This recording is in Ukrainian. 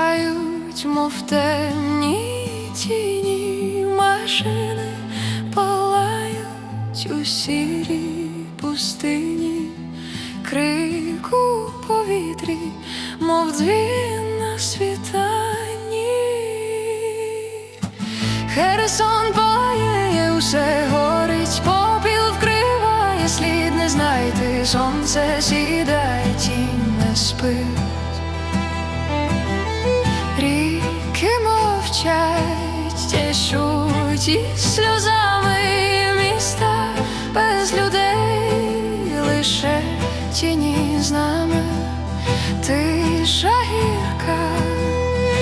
Сяють, мов темні тіні машини палають у сірій пустині, крик у повітрі, мов дзвін на світанні. Херсон палає, усе горить, попіл вкриває, слід не знайти, сонце сідає, тінь не спить. всі сльозами міста без людей лише тіні з нами тиша.